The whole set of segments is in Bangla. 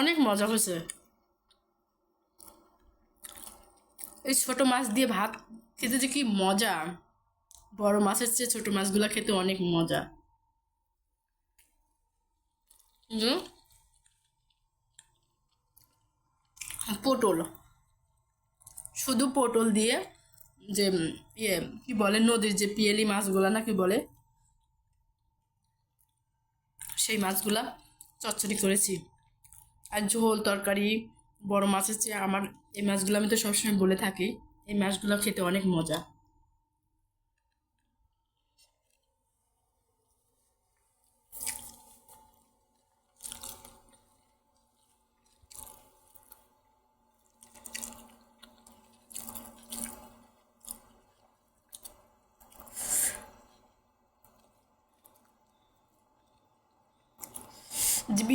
অনেক মজা হয়েছে। এই ছোট মাছ দিয়ে ভাত খেতে যে কি মজা। বড় মাছের চেয়ে ছোট মাছগুলো খেতে অনেক মজা? পটল, শুধু পটল দিয়ে যে ইয়ে কি বলে নদীর যে পিয়েলি মাছগুলা না কি বলে, সেই মাছগুলা চচ্চড়ি করেছি। আর ঝোল, তরকারি, বড় মাছের চেয়ে আমার এই মাছগুলো আমি তো সবসময় বলে থাকি। এই মাছগুলো খেতে অনেক মজা।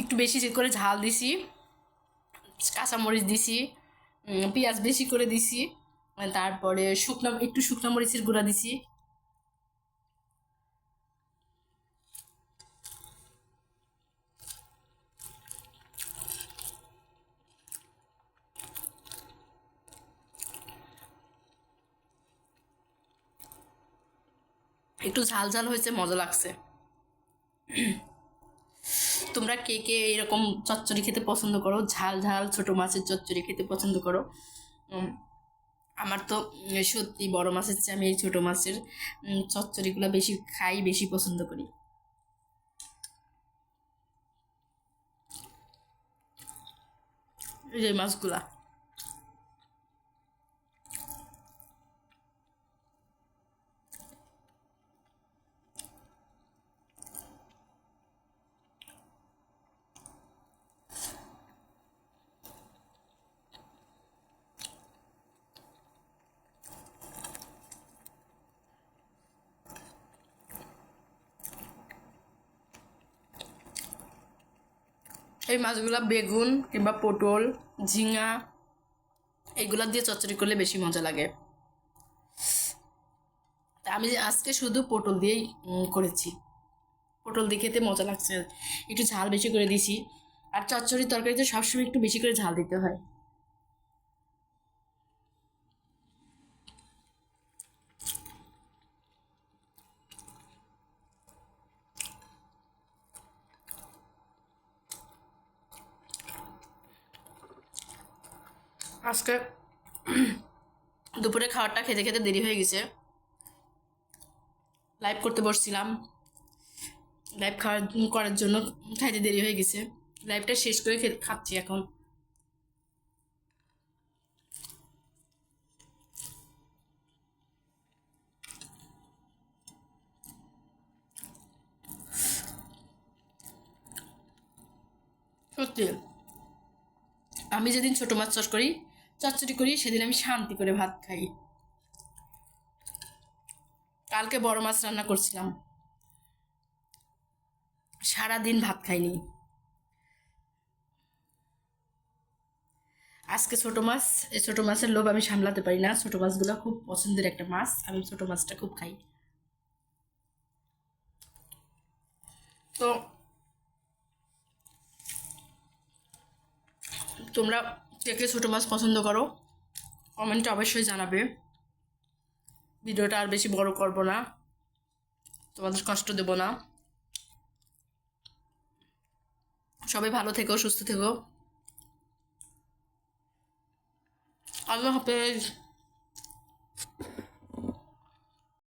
একটু বেশি করে ঝাল দিছি, কাঁচামরিচ দিছি পেঁয়াজ বেশি করে দিছি, তারপরে শুকনো, একটু শুকনো মরিচের গুঁড়া দিছি। একটু ঝাল ঝাল হয়েছে, মজা লাগছে। তোমরা কে কে এরকম চচ্চড়ি খেতে পছন্দ করো? ঝাল ঝাল ছোটো মাছের চচ্চড়ি খেতে পছন্দ করো? আমার তো সত্যি বড় মাছের চেয়ে আমি এই ছোটো মাছের চচ্চড়িগুলো বেশি খাই, বেশি পছন্দ করি। এই মাছগুলা। এই মাছগুলা বেগুন কিংবা পটল, ঝিঙা, এগুলা দিয়ে চচ্চড়ি করলে বেশি মজা লাগে। তা আমি আজকে শুধু পটল দিয়েই করেছি। পটল দিয়ে খেতে মজা লাগছে। একটু ঝাল বেশি করে দিছি আর চচ্চড়ির তরকারিতে সবসময় একটু বেশি করে ঝাল দিতে হয়। আজকে দুপুরে খাবারটা খেতে খেতে দেরি হয়ে গেছে। লাইভ করতে বসছিলাম। লাইভ খাওয়ার করার জন্য খাইতে দেরি হয়ে গেছে। লাইভটা শেষ করে খাচ্ছি এখন। সত্যি, আমি যেদিন ছোট মাছ চাষ করি চচ্চড়ি করি, সেদিন আমি শান্তি করে ভাত খাই। কালকে বড় মাছ রান্না করছিলাম। সারাদিন ভাত খাইনি। আজকে ছোট মাছ, এই ছোট মাছের লোভ আমি সামলাতে পারি না। ছোট মাছগুলো খুব পছন্দের একটা মাছ, আমি ছোট মাছটা খুব খাই। তো তোমরা কে ছোটো মাছ পছন্দ করো কমেন্টে অবশ্যই জানাবে। ভিডিওটা আর বেশি বড় করব না, তোমাদের কষ্ট দেব না। সবাই ভালো থেকো, সুস্থ থেকো। আল্লাহ হাফেজ।